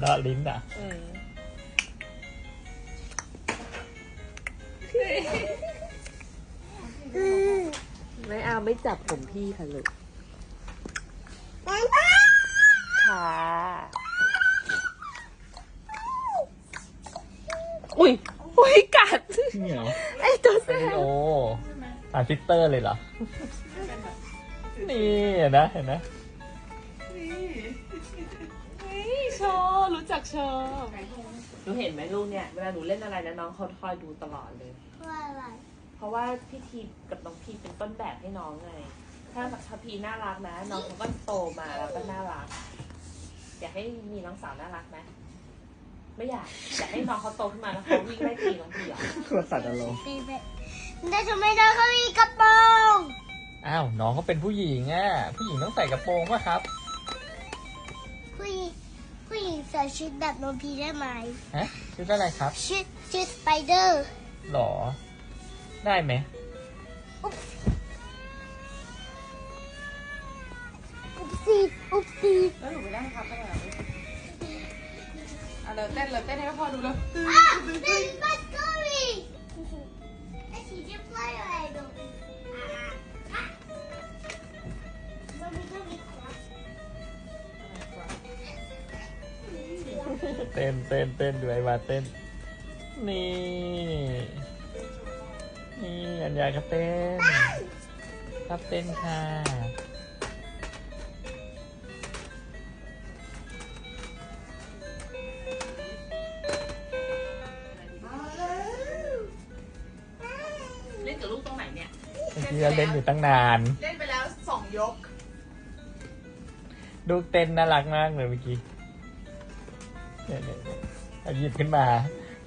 เดาะลิ้นอะอืมไม่เอาไม่จับผมพี่ค่ะลูกค่ะ อุ้ย อุ้ยกัด นี่เหรอไอ้ตัวแสเป็นบโอทานซิสเตอร์เลยเหรอ นี่เห็นนะเห็นนะ นี่โชว์รู้ จักโชว์หนูเห็นไหมลูกเนี่ย เวลาหนูเล่นอะไรนะน้องเขาคอยดูตลอดเลยว่าอะไรเพราะว่าพี่ทีกับน้องพีเป็นต้นแบบให้น้องไง ถ้าถ้าพีน่ารักนะ น้องเขาก็โตมาแล้วก็น่ารัก อยากให้มีน้องสาวน่ารักไหมไม่อยากอยากให้น้องเขาโตขึ้นมาแล้วเขาวิ่งไล่ตีน้องพีเหรอโคตรตัดอารมณ์ปีเบ็ดแต่ทำไมน้องเขามีกระโปรงอ้าวน้องเขาเป็นผู้หญิงอะผู้หญิงต้องใส่กระโปรงป่ะครับ ส่ชุดแบบน้องพีได้ไหมฮะชุดอะไรครับ ชุดชุดสไปเดอร์หรอ ได้ไหมอุ๊บอุ๊บซีอุ๊บซีแล้วหนูไม่ได้ครับอะไรอะเดี๋ยวเต้นเลยเต้นให้พ่อดูเลยอะเป็นบัตเตอรี่ไอ้สีจะพลายอะไรดู เต้นเต้นเต้นดูไอ้วาเต้น นี่ นี่อัญญาก็เต้น ครับเต้นค่ะ เล่นกับลูกตรงไหนเนี่ย เมื่อกี้เราเล่นอยู่ตั้งนาน เล่นไปแล้วสองยกลูกเต้นน่ารักมากเลยเมื่อกี้ เนี่ยเนี่ยเนี่ยเอาหยิบขึ้นมา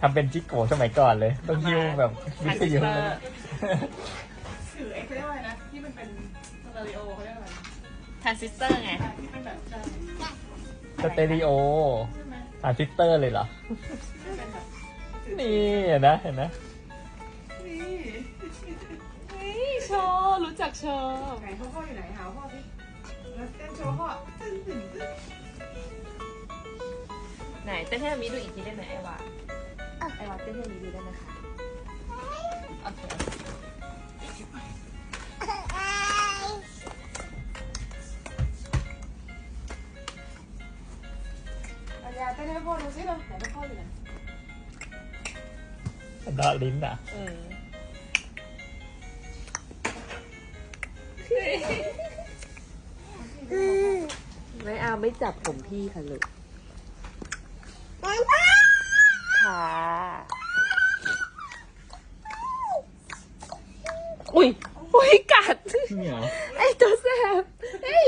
ทำเป็นจิกโกสมัยก่อนเลย ต้องยิ้วแบบวิทยุทรานซิสเตอร์ถือไอ้เขาเรียกว่าอะไรนะ ที่มันเป็นสเตอริโอเขาเรียกว่าอะไรทรานซิสเตอร์ไง ที่เป็นแบบใช่สเตอริโอใช่ไหมทรานซิสเตอร์เลยเหรอ ที่เป็นแบบนี่เห็นนะเห็นนะนี่นี่โชว์รู้จักโชว์ไหนพ่อพ่ออยู่ไหนหาพ่อสิแล้วเต้นโชว์พ่อตึ้งตึ้งตึ้ง ไหนเต้นให้มีดูอีกทีได้ไหมไอวาไอวาเต้นให้มีดูได้ไหมคะโอเคอัญญาเต้นให้พ่อดูสิเราไหนพ่ออยู่ไหนเดาะลิ้นอะอืมไม่เอาไม่จับผมพี่ค่ะลูก ค่ะ อุ้ย อุ้ยกัด นี่เหรอไอ้ตัวแสบเฮ้ย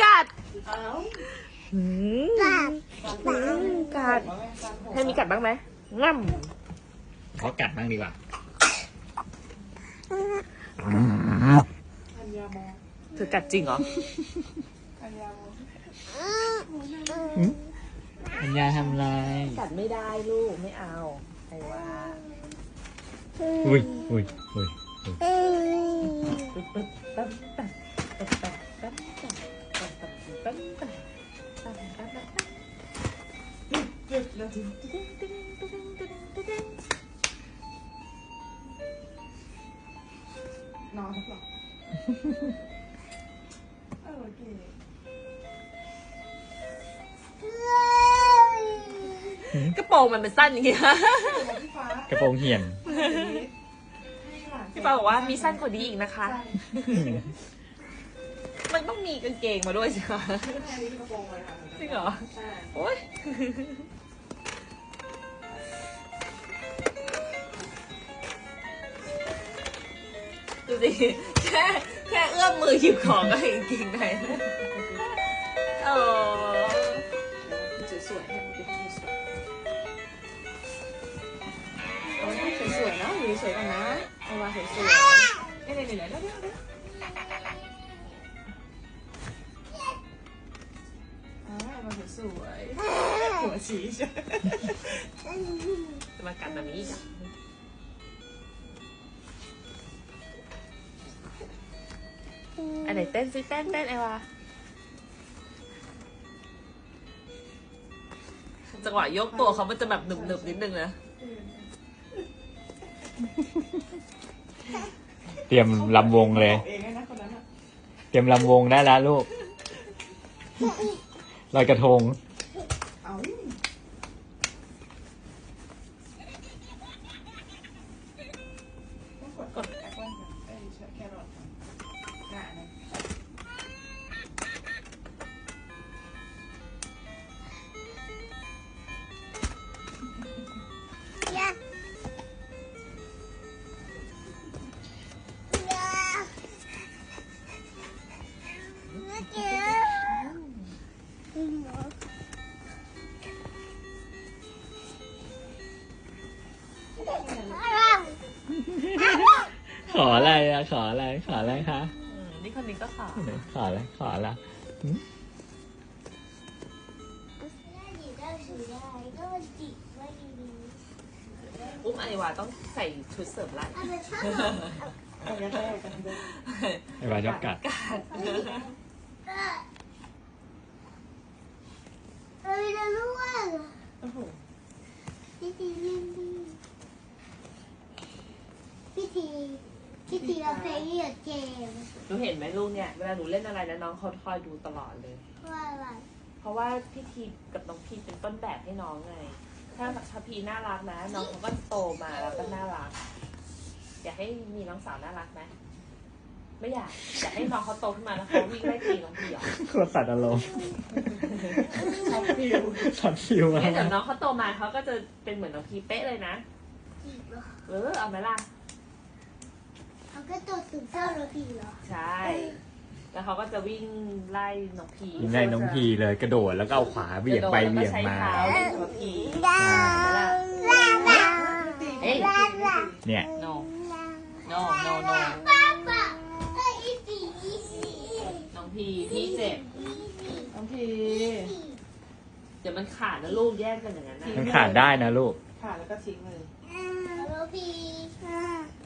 กัดอ้าวหืมกัดหืมกัดมาแม่การผมให้มีกัดบ้างไหมง่ำขอกัดบ้างดีกว่าอัญญามองเธอกัดจริงเหรออัญญาม องอัญญาทำอะไรกัดไม่ได้ลูกไม่เอาไอ้ว่าอุ้ยอุ้ยอุ้ยปึ๊บปึ๊บปั๊บปั๊บปั๊บปั๊บปั๊บปั๊บปั๊บปั๊บปั๊บปั๊บปั๊บปั๊บปั๊บเจ็บแล้วจริงตึ้งตึ้งตึ้งตึ้งตึ้งตึ้งนอนหรือเปล่าเออโอเค กระโปรงมันเป็นสั้นอย่างเงี้ยบอกพี่ฟ้ากระโปรงเหี่ยนให้หลานพี่ปาบอกว่ามีสั้นกว่านี้อีกนะคะ มันต้องมีกางเกงมาด้วยใช่ไหมใช่อันนี้เป็นกระโปรงเลยค่ะจริงเหรอใช่โอ๊ยดูสิแค่แค่เอื้อมมือหยิบของก็เห็นกางเกงในโอ้ สวยๆนะอยู่สวยๆกันนะเอามาสวยๆเนี่ยเนี่ยเนี่ยเดี๋ยวเดี๋ยวเดี๋ยวอ่าเอามาสวยๆหัวชี้ใช่จะมากัดแบบนี้อีกอะอันไหนเต้นซิเต้นเต้นไอวาจังหวะยกตัวเขามันจะแบบหนึบๆนิดนึงนะ เตรียมลำวงเลย เองนะคนนั้นอะ เตรียมลำวงได้แล้วลูกลอยกระทง ขออะไรอะขออะไร ขออะไรคะอืมนี่คนนี้ก็ขอขออะไรขออะไรอุ้มไอวาต้องใส่ชุดเสริมไหล่เอากระแทกกันด้วยไอ้บาชอบกัดโอ้โหพิธี พิธีพิธีเราเพลงเรียกเกมหนูเห็นไหมลูกเนี่ยเวลาหนูเล่นอะไรนะน้องเขาคอยดูตลอดเลยว่าอะไรเพราะว่าพี่ทีกับน้องพีเป็นต้นแบบให้น้องไง ถ้าถ้าพีน่ารักนะ น้องเขาก็โตมาแล้วก็น่ารัก อยากให้มีน้องสาวน่ารักไหมไม่อยากอยากให้น้องเขาโตขึ้นมาแล้วเขาวิ่งไล่ตีน้องพีเหรอโคตรสัตว์อารมณ์ชอบฟิวสัตว์ฟิวมาเนี่ยเดี๋ยวน้องเขาโตมาเขาก็จะเป็นเหมือนน้องพีเป๊ะเลยนะจีบเหรอ เออเอาไหมล่ะ เขาก็ตัวถึงเจ้าเราผีเหรอใช่ แล้วเขาก็จะวิ่งไล่น้องพียิงได้น้องพีเลยกระโดดแล้วก็เอาขวาเบี่ยงไปเบี่ยงมา กระโดดแล้วก็ใช้เท้าเล่นกับพีดาลาลาเอ้ย ลาลา เนี่ย no no no no ป้าป้าเอ้ยอีสีอีสีน้องพีพี่เจ็บอีสีน้องพีเดี๋ยวมันขาดนะลูกแยกกันอย่างนั้นนะมันขาดได้นะลูกขาดแล้วก็ทิ้งเลย ฮัลโหลพี่ฮัล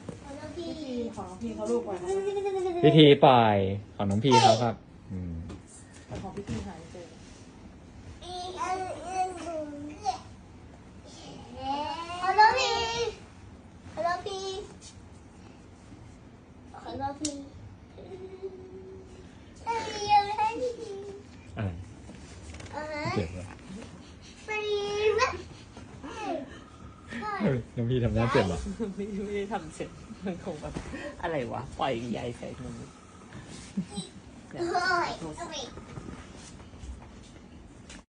โหล พี่พี่พีของน้องพีเขาลูกไว้นะพิธีปล่อยของน้องพีเขาครับ อืม แต่ของพี่พีหายเจอ ฮัลโหลพี่ฮัลโหลพี่ฮัลโหลพี่เอ้ยยังไม่ได้พี่ อะไร เออ เจ็บวะ ไปวะ เฮ้ย น้องพีทำหน้าเจ็บเหรอไม่ไม่ได้ทำเสร็จมันคงแบบอะไรวะ ปล่อยใยใส่มือโอ้ย